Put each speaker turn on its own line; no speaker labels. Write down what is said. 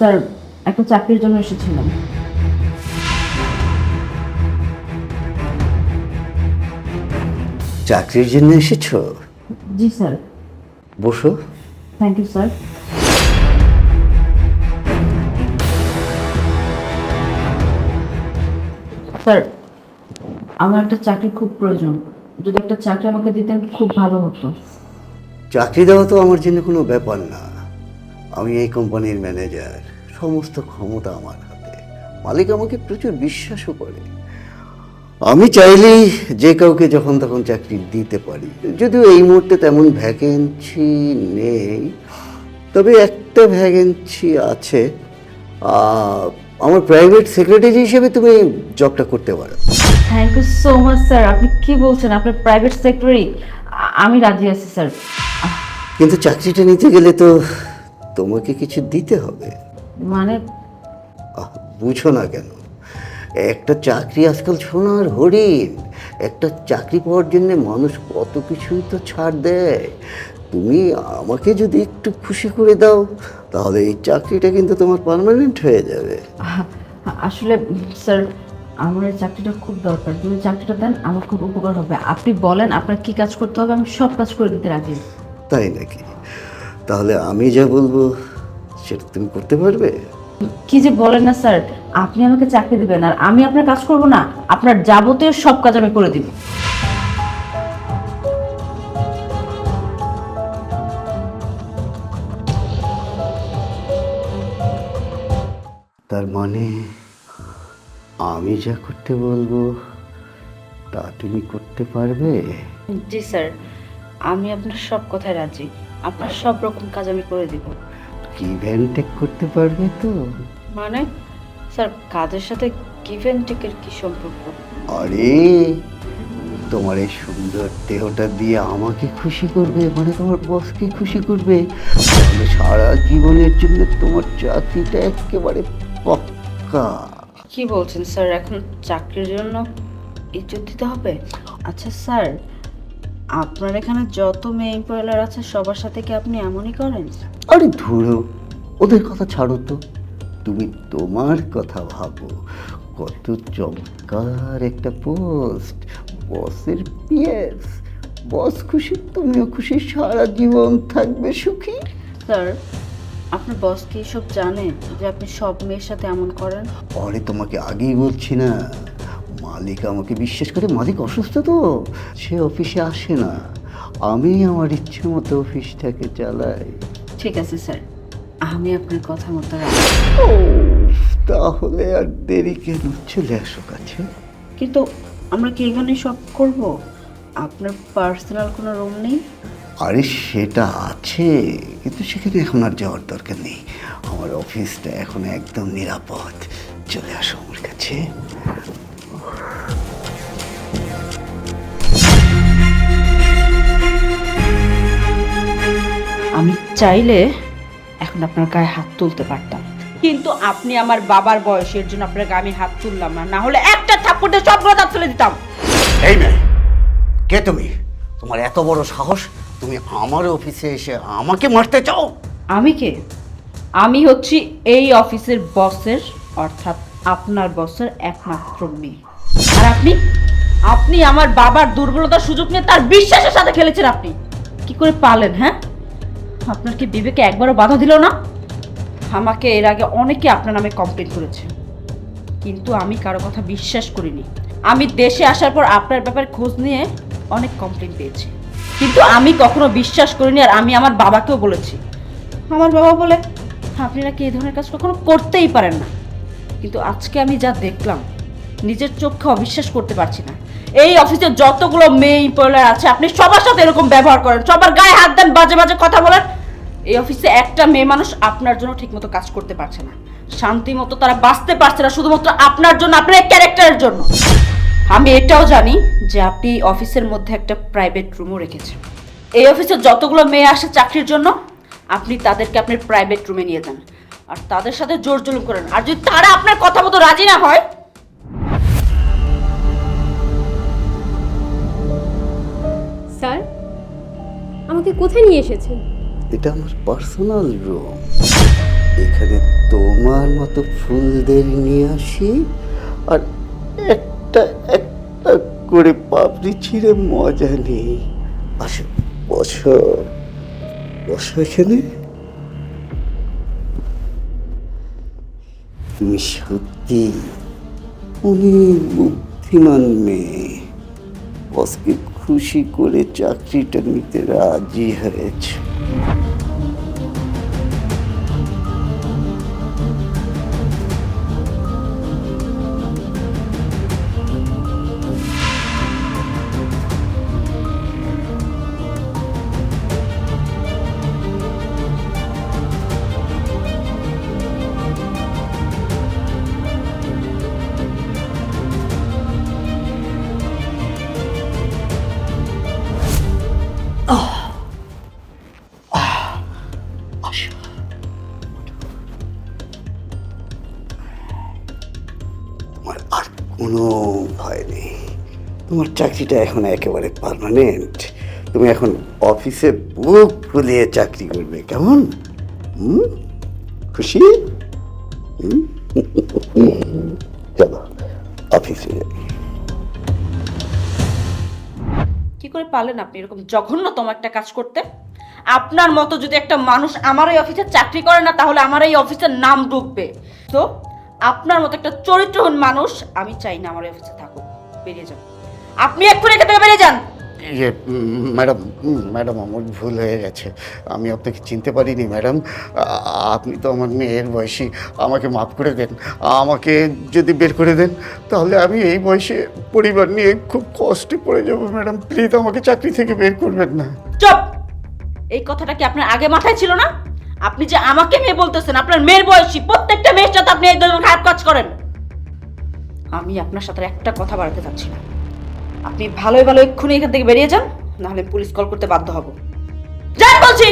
Sir একটা চাকরির জন্য এসেছিলাম।
চাকরির জন্য এসেছ?
জি স্যার।
বসো।
Thank you sir. স্যার আমার একটা চাকরি খুব প্রয়োজন। যদি একটা চাকরি আমাকে দিতেন খুব ভালো হতো।
চাকরি দেওয়া তো আমার জন্য কোনো ব্যাপার না। আমি এই কোম্পানির ম্যানেজার। সমস্ত ক্ষমতা আমার হাতে। মালিক আমাকে প্রচুর বিশ্বাসও করে। আমি চাইলেই যে কাউকে যখন তখন চাকরি দিতে পারি। যদিও এই মুহূর্তে তেমন ভ্যাকেন্সি নেই। তবে একটা ভ্যাকেন্সি আছে। আমার প্রাইভেট সেক্রেটারি হিসেবে তুমি জবটা করতে পারো।
Thank you so much sir আপনি কি বলছেন? আপনার প্রাইভেট সেক্টরি আমি রাজি আছি স্যার
কিন্তু চাকরিটা নিতে গেলে তো তোমাকে কিছু দিতে হবে।
মানে?
বুঝো না কেন। একটা চাকরি আজকাল সোনার হরিণ। একটা চাকরি পাওয়ার জন্য মানুষ কত কিছুই তো ছাড় দেয়। তুমি আমাকে যদি একটু খুশি করে দাও তাহলে এই চাকরিটা কিন্তু তোমার পার্মানেন্ট হয়ে যাবে।
আসলে স্যার আমার এই চাকরিটা খুব দরকার। যদি চাকরিটা দেন আমার খুব উপকার হবে। আপনি বলেন আপনার কি কাজ করতে হবে? আমি সব কাজ করে দিতে রাজি।
তাই নাকি? তাহলে আমি যা বলব সেটা তুমি করতে পারবে?
কি যে বলেন না স্যার আপনি আমাকে চাকরি দিবেন আর আমি আপনার কাজ করব না আপনার যাবতীয় সব কাজ আমি করে দিব।
তার মানে আমি যা করতে বলব তা তুমি করতে পারবে?
জি স্যার আমি আপনার সব কথায় রাজি। আপনার সব রকম কাজ আমি করে দিব।
কি ভ্যানটেক করতে পারবে তো?
মানে? স্যার কাজের সাথে গিভ অ্যান্ড টেকের কি সম্পর্ক?
আরে তোমার এই সুন্দর দেহটা দিয়ে আমাকে খুশি করবে মানে তোমার বসকে খুশি করবে। তাহলে সারা জীবনের জন্য তোমার চাকরিটা একেবারে পক্কা।
কি বলছেন স্যার? এখন চাকরির জন্য ইজ্জত দিতে হবে? আচ্ছা স্যার আপনার এখানে যত মেয়ে এমপ্লয়ার আছে সবার সাথে কি আপনি এমনই করেন?
আরে ধুরো ওদের কথা ছাড়ো তো। তুমি তোমার কথা ভাবো। কত চমৎকার একটা পোস্ট বসের পিএস বস খুশি তুমিও খুশি সারা জীবন থাকবে সুখী।
স্যার আপনার বস কি সব জানে যে আপনি সব মেয়ের সাথে এমন করেন?
আরে তোমাকে আগেই বলছি না। মালিক আমাকে বিশ্বাস করে মালিক অসুস্থ তো সে অফিসে আসে না। আমি আমার ইচ্ছে মতো অফিসটাকে চালাই।
ঠিক আছে স্যার। আমি আপনার কথা মতো
ও তাহলে আর দেরি কেন? চলে আসো কাছে।
কিন্তু আমরা কি এখানে সব করব? আপনার পার্সোনাল কোনো রুম নেই?
আরে সেটা আছে কিন্তু সেখানে এখন আর যাওয়ার দরকার নেই। আমার অফিসটা এখন একদম নিরাপদ। চলে আসো আমার কাছে।
আমি চাইলে এখন আপনার গায়ে হাত তুলতে পারতাম। কিন্তু আপনি আমার বাবার বয়সের জন্য আপনার গায়ে আমি হাত তুললাম না। না হলে একটা থাপ্পড়ে সবগুলো দাঁত ফেলে দিতাম।
এই মেয়ে কে তুমি? তোমার এত বড় সাহস তুমি আমার অফিসে এসে আমাকে মারতে চাও?
আমি কে? আমি হচ্ছি এই অফিসের বসের অর্থাৎ আপনার বসের একমাত্র মেয়ে। আর আপনি? আপনি আমার বাবার দুর্বলতার সুযোগ নিয়ে তার বিশ্বাসের সাথে খেলেছেন আপনি। কি করে পালেন হ্যাঁ? আপনার কি বিবেকে একবারও বাধা দিল না? আমাকে এর আগে অনেকে আপনার নামে কমপ্লেন করেছে। কিন্তু আমি কারও কথা বিশ্বাস করিনি। আমি দেশে আসার পর আপনার ব্যাপারে খোঁজ নিয়ে অনেক কমপ্লেন পেয়েছি। কিন্তু আমি কখনো বিশ্বাস করিনি আর আমি আমার বাবাকেও বলেছি। আমার বাবা বলে, আপনি নাকি এই ধরনের কাজ কখনো করতেই পারেন না। কিন্তু আজকে আমি যা দেখলাম, নিজের চোখে অবিশ্বাস করতে পারছি না। এই অফিসে যতগুলো মেয়ে এমপ্লয়ার আছে, আপনি সবার সাথে এরকম ব্যবহার করেন। সবার গায়ে হাত দেন, বাজে বাজে কথা বলেন। এই অফিসে একটা মেয়ে মানুষ আপনার জন্য ঠিকমতো কাজ করতে পারছে না। শান্তি মতো তারা বাঁচতে পারছে না, শুধুমাত্র আপনার জন্য, আপনার ক্যারেক্টারের জন্য। আমি এটাও জানি যে আপনি অফিসের মধ্যে একটা প্রাইভেট রুমও রেখেছেন। এই অফিসে যতগুলো মেয়ে আসে চাকরির জন্য, আপনি তাদেরকে আপনার প্রাইভেট রুমে নিয়ে যান। আর তাদের সাথে জোর জুলুম করেন। আর যদি তারা আপনার কথা মতো রাজি না হয়
আমাকে কোথায় নিয়ে এসেছেন?
এটা আমার পার্সোনাল রুম। এখানে তোমার মতো ফুলদের নিয়ে আসি আর একটা একটা করে পাপড়ি ছিঁড়ে মজা নেই। আসো, বসো। বসো এখানে। তুমি সত্যি অনেক বুদ্ধিমান মেয়ে। বসকে খুশি করে চাকরিটা নিতে রাজি হয়েছে। কোনো ভয় নেই। তোমার চাকরিটা এখন একেবারে পার্মানেন্ট তুমি এখন অফিসে বুক ফুলিয়ে চাকরি করবে, কেমন? হুম? খুশি? চলো অফিসে
কি করে পারলেন আপনি এরকম জঘন্যতম একটা কাজ করতে? আপনার মতো যদি একটা মানুষ আমার এই অফিসে চাকরি করে না, তাহলে আমার এই অফিসের নাম ডুববে। তো আপনার মতো একটা চরিত্রহীন মানুষ আমি চাই না আমার অফিসে থাকুক। বেরিয়ে যান। আপনি এক্ষুনি এখান থেকে বেরিয়ে যান।
ইয়ে ম্যাডাম ম্যাডাম আমার ভুল হয়ে গেছে। আমি আপনাকে চিনতে পারিনি ম্যাডাম। আপনি তো আমার মেয়ের বয়সী। আমাকে মাফ করে দেন। আমাকে যদি বের করে দেন তাহলে আমি এই বয়সে পরিবার নিয়ে খুব কষ্টে পড়ে যাব ম্যাডাম। প্লিজ আমাকে চাকরি থেকে বের করবেন না।
চুপ! এই কথাটা কি আপনার আগে মাথায় ছিল না? আপনি যে আমাকে মেয়ে বলতেছেন, আপনার মেয়ের বয়সী, প্রত্যেকটা মেয়ের সাথে আপনি একদম খারাপ কাজ করেন। আমি আপনার সাথে একটা কথা বাড়াতে চাচ্ছি না। আপনি ভালোই ভালো এক্ষুনি এখান থেকে বেরিয়ে যান, নাহলে পুলিশ কল করতে বাধ্য হব। যাই বলছি!